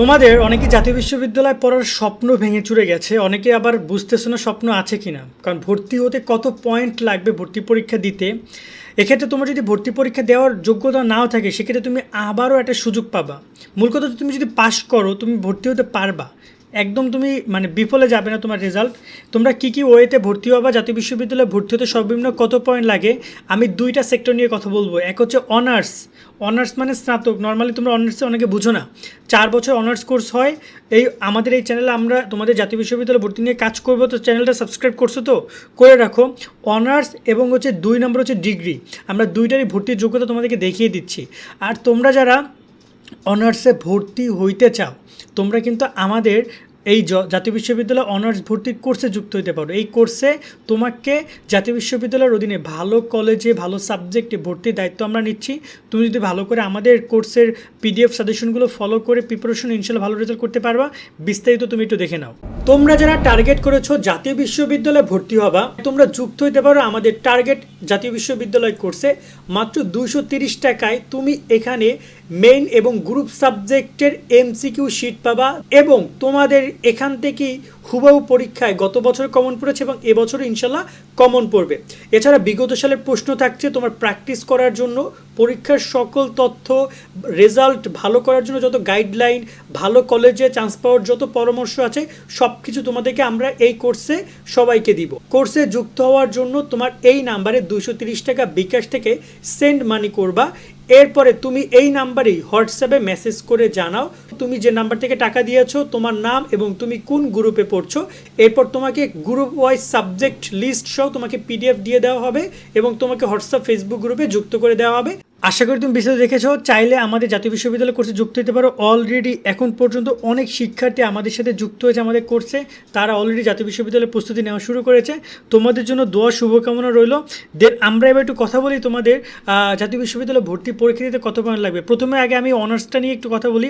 তোমাদের অনেকে জাতীয় বিশ্ববিদ্যালয় পড়ার স্বপ্ন ভেঙে চুরে গেছে, অনেকে আবার বুঝতেছে না স্বপ্ন আছে কি না কারণ ভর্তি হতে কত পয়েন্ট লাগবে ভর্তি পরীক্ষা দিতে? এক্ষেত্রে তোমার যদি ভর্তি পরীক্ষা দেওয়ার যোগ্যতা নাও থাকে, সেক্ষেত্রে তুমি আবারও একটা সুযোগ পাবা। মূল কথা তুমি যদি পাশ করো, তুমি ভর্তি হতে পারবা। একদম তুমি মানে বিফলে যাবে না তোমার রেজাল্ট তোমরা কী কী ওয়েতে ভর্তি হবা? জাতীয় বিশ্ববিদ্যালয়ে ভর্তি হতে সর্বনিম্ন কত পয়েন্ট লাগে? আমি দুইটা সেক্টর নিয়ে কথা বলব। এক হচ্ছে অনার্স অনার্স মানে স্নাতক। নর্মালি তোমরা অনার্সে অনেকে বুঝো না। চার বছর অনার্স কোর্স হয়। এই আমাদের এই চ্যানেলে আমরা তোমাদের জাতীয় বিশ্ববিদ্যালয়ে ভর্তি নিয়ে কাজ করব। তো চ্যানেলটা সাবস্ক্রাইব করছ তো? করে রাখো। অনার্স এবং হচ্ছে দুই নম্বর হচ্ছে ডিগ্রি আমরা দুইটারই ভর্তির যোগ্যতা তোমাদেরকে দেখিয়ে দিচ্ছি। আর তোমরা যারা অনার্সে ভর্তি হইতে চাও, তোমরা কিন্তু আমাদের এই জাতীয় বিশ্ববিদ্যালয় অনার্স ভর্তির কোর্সে যুক্ত হতে পারো। এই কোর্সে তোমাকে জাতীয় বিশ্ববিদ্যালয়ের অধীনে ভালো কলেজে ভালো সাবজেক্টে ভর্তির দায়িত্ব আমরা নিচ্ছি। তুমি যদি ভালো করে আমাদের কোর্সের পিডিএফ সাজেশনগুলো ফলো করে প্রিপারেশন ইনশাল্লাহ ভালো রেজাল্ট করতে পারবা। বিস্তারিত তুমি একটু দেখে নাও। তোমরা যারা টার্গেট করেছ জাতীয় বিশ্ববিদ্যালয়ে ভর্তি হবা, তোমরা যুক্ত হতে পারো আমাদের টার্গেট জাতীয় বিশ্ববিদ্যালয় কোর্সে মাত্র দুশো তিরিশ টাকায় তুমি এখানে মেইন এবং গ্রুপ সাবজেক্টের এমসিকিউ শিট পাবা এবং তোমাদের এখান থেকেই হুবাহু পরীক্ষায় গত বছর কমন পড়েছে এবং এবছর ইনশাল্লাহ কমন পড়বে। এছাড়া বিগত সালের প্রশ্ন থাকছে তোমার প্র্যাকটিস করার জন্য, পরীক্ষার সকল তথ্য রেজাল্ট ভালো করার জন্য যত গাইডলাইন ভালো কলেজে চান্স পাওয়ার যত পরামর্শ আছে সব কিছু তোমাদেরকে আমরা এই কোর্সে সবাইকে দিব। কোর্সে যুক্ত হওয়ার জন্য তোমার এই নাম্বারে দুশো টাকা বিকাশ থেকে সেন্ড মানি করবা। এরপরে তুমি এই নাম্বারেই হোয়াটসঅ্যাপে মেসেজ করে জানাও, তুমি যে নাম্বার থেকে টাকা দিয়েছ, তোমার নাম এবং তুমি কোন গ্রুপে পড়ছো, এরপর তোমাকে গ্রুপ ওয়াইজ সাবজেক্ট লিস্ট সহ তোমাকে পিডিএফ দিয়ে দেওয়া হবে এবং তোমাকে হোয়াটসঅ্যাপ ফেসবুক গ্রুপে যুক্ত করে দেওয়া হবে। আশা করি তুমি বিস্তারিত দেখেছ। চাইলে আমাদের জাতীয় বিশ্ববিদ্যালয় কোর্সে যুক্ত হতে পারো। অলরেডি এখন পর্যন্ত অনেক শিক্ষার্থী আমাদের সাথে যুক্ত হয়েছে আমাদের কোর্সে তারা অলরেডি জাতীয় বিশ্ববিদ্যালয়ের প্রস্তুতি নেওয়া শুরু করেছে। তোমাদের জন্য দোয়া, শুভকামনা রইল। দেন আমরা এবার একটু কথা বলি তোমাদের জাতীয় বিশ্ববিদ্যালয়ে ভর্তি পরীক্ষা দিতে কত পয়েন্ট লাগবে? প্রথমে আগে আমি অনার্সটা নিয়ে একটু কথা বলি।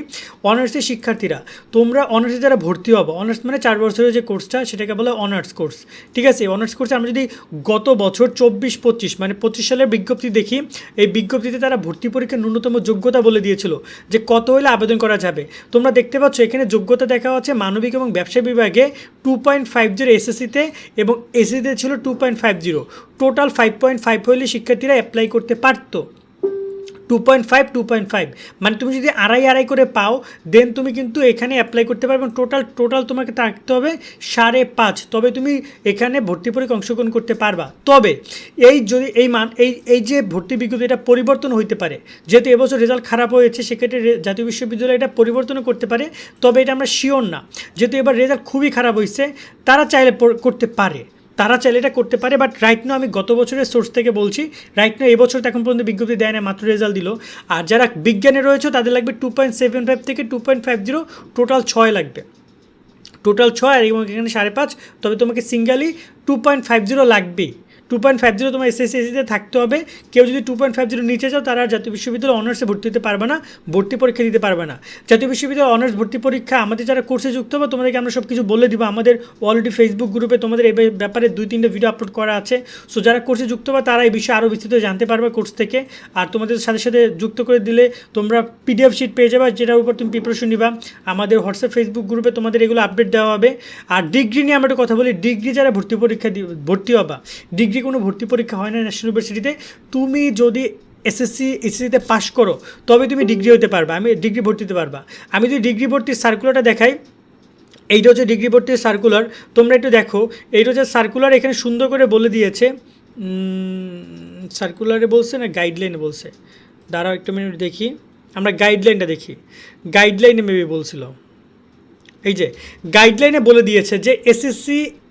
অনার্সের শিক্ষার্থীরা, তোমরা অনার্সে যারা ভর্তি হব অনার্স মানে চার বছরের যে কোর্সটা সেটাকে বলে অনার্স কোর্স ঠিক আছে? অনার্স কোর্সে আমরা যদি গত বছর চব্বিশ পঁচিশ মানে পঁচিশ সালের বিজ্ঞপ্তি দেখি, এই বিজ্ঞপ্তিতে তারা ভর্তি পরীক্ষার ন্যূনতম যোগ্যতা বলে দিয়েছিল যে কত হলে আবেদন করা যাবে। তোমরা দেখতে পাচ্ছ এখানে যোগ্যতা দেখা হচ্ছে মানবিক এবং ব্যবসা বিভাগে টু পয়েন্ট ফাইভ জিরো এসএসসিতে এবং এসএসসিতে ছিল two point five zero total five point five হলে শিক্ষার্থীরা অ্যাপ্লাই করতে পারতো। Two point five two point five মানে তুমি যদি আড়াই আড়াই করে পাও দেন তুমি কিন্তু এখানে অ্যাপ্লাই করতে পারবে এবং টোটাল টোটাল তোমাকে থাকতে হবে সাড়ে পাঁচ। তবে তুমি এখানে ভর্তি পরীক্ষা অংশগ্রহণ করতে পারবা। তবে এই যদি, এই মান, এই এই যে ভর্তি বিজ্ঞপ্তি, এটা পরিবর্তন হইতে পারে। যেহেতু এবছর রেজাল্ট খারাপ হয়েছে, সেক্ষেত্রে জাতীয় বিশ্ববিদ্যালয় এটা পরিবর্তনও করতে পারে। তবে এটা আমরা শিওর না। যেহেতু এবার রেজাল্ট খুবই খারাপ হয়েছে তারা চাইলে করতে পারে। তারা চাইলে এটা করতে পারে বাট রাইট নাও আমি গত বছরের সোর্স থেকে বলছি রাইট নাও এবছর তো এখন পর্যন্ত বিজ্ঞপ্তি দেয় না মাত্র রেজাল্ট দিল। আর যারা বিজ্ঞানে রয়েছে, তাদের লাগবে টু পয়েন্ট সেভেন ফাইভ থেকে two point five zero total ছয় লাগবে। টোটাল ছয় আর এবং এখানে সাড়ে পাঁচ, তবে তোমাকে singly two point five zero লাগবেই। টু পয়েন্ট ফাইভ জিরো তোমার এসএসসি এসিতে থাকতে হবে। কেউ যদি টু পয়েন্ট ফাইভ জিরো নিচে যাও, তারা জাতীয় বিশ্ববিদ্যালয় অনার্সে ভর্তি হতে পারবে না, ভর্তি পরীক্ষা দিতে পারবে না। জাতীয় বিশ্ববিদ্যালয় অনার্স ভর্তি পরীক্ষা, আমাদের যারা কোর্সে যুক্ত হবে, তোমাদেরকে আমরা সব কিছু বলে দিব। আমাদের অলরেডি ফেসবুক গ্রুপে তোমাদের এই ব্যাপারে দুই তিনটে ভিডিও আপলোড করা আছে। সো যারা কোর্সে যুক্ত হবে, তারা এই বিষয়ে আরও বিস্তৃত জানতে পারবে কোর্স থেকে। আর তোমাদের সাথে সাথে যুক্ত করে দিলে তোমরা পিডিএফ শিট পেয়ে যাবে। যেটার উপর তুমি প্রিপারেশন নিবা। আমাদের হোয়াটসঅ্যাপ ফেসবুক গ্রুপে তোমাদের এগুলো আপডেট দেওয়া হবে। আর ডিগ্রি নিয়ে আমরা একটু কথা বলি। ডিগ্রি যারা ভর্তি পরীক্ষা ভর্তি হবা ডিগ্রি কোনো ভর্তি পরীক্ষা হয় না ন্যাশনাল ইউনিভার্সিটিতে তুমি যদি এসএসসি এসএসসিতে পাশ করো, তবে তুমি ডিগ্রি হতে পারবা, আমি ডিগ্রি ভর্তি হতে পারবা। আমি যদি ডিগ্রি ভর্তির সার্কুলারটা দেখাই এইটা হচ্ছে ডিগ্রি ভর্তির সার্কুলার তোমরা একটু দেখো এইটা হচ্ছে সার্কুলার এখানে সুন্দর করে বলে দিয়েছে সার্কুলারে বলছে না গাইডলাইনে বলছে? দাঁড়াও একটু মিনিট দেখি, আমরা গাইডলাইনটা দেখি। গাইডলাইনে মেবি বলছিল। এই যে গাইডলাইনে বলে দিয়েছে যে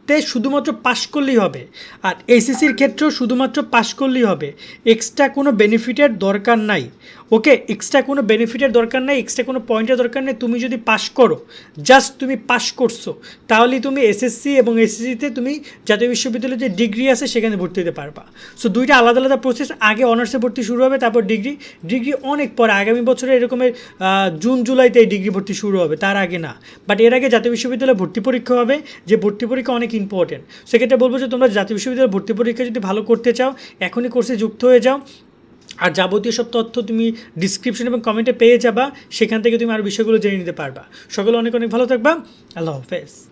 এসএসসিতে শুধুমাত্র পাশ করলেই হবে। আর এসএসসির ক্ষেত্রেও শুধুমাত্র পাশ করলেই হবে। এক্সট্রা কোনো বেনিফিটের দরকার নাই। ওকে এক্সট্রা কোনো বেনিফিটের দরকার নাই এক্সট্রা কোনো পয়েন্টের দরকার নেই। তুমি যদি পাশ করো জাস্ট তুমি পাশ করছ, তাহলেই তুমি এসএসসি এবং এসএসসিতে তুমি জাতীয় বিশ্ববিদ্যালয়ের যে ডিগ্রি আছে, সেখানে ভর্তি হতে পারবা। সো দুইটা আলাদা আলাদা প্রসেস আগে অনার্সে ভর্তি শুরু হবে, তারপর ডিগ্রি ডিগ্রি অনেক পরে, আগামী বছরে এরকমের জুন জুলাইতে এই ডিগ্রি ভর্তি শুরু হবে, তার আগে না। বাট এর আগে জাতীয় বিশ্ববিদ্যালয়ে ভর্তি পরীক্ষা হবে। যে ভর্তি পরীক্ষা অনেক ইম্পর্টেন্ট সেক্ষেত্রে বলব যে তোমরা জাতীয় বিশ্ববিদ্যালয়ে ভর্তি পরীক্ষা যদি ভালো করতে চাও, এখনই কোর্সে যুক্ত হয়ে যাও। আর যাবতীয় সব তথ্য তুমি ডিসক্রিপশন এবং কমেন্টে পেয়ে যাবা, সেখান থেকে তুমি আরও বিষয়গুলো জেনে নিতে পারবা। সকলে অনেক অনেক ভালো থাকবা। আল্লাহ হাফেজ।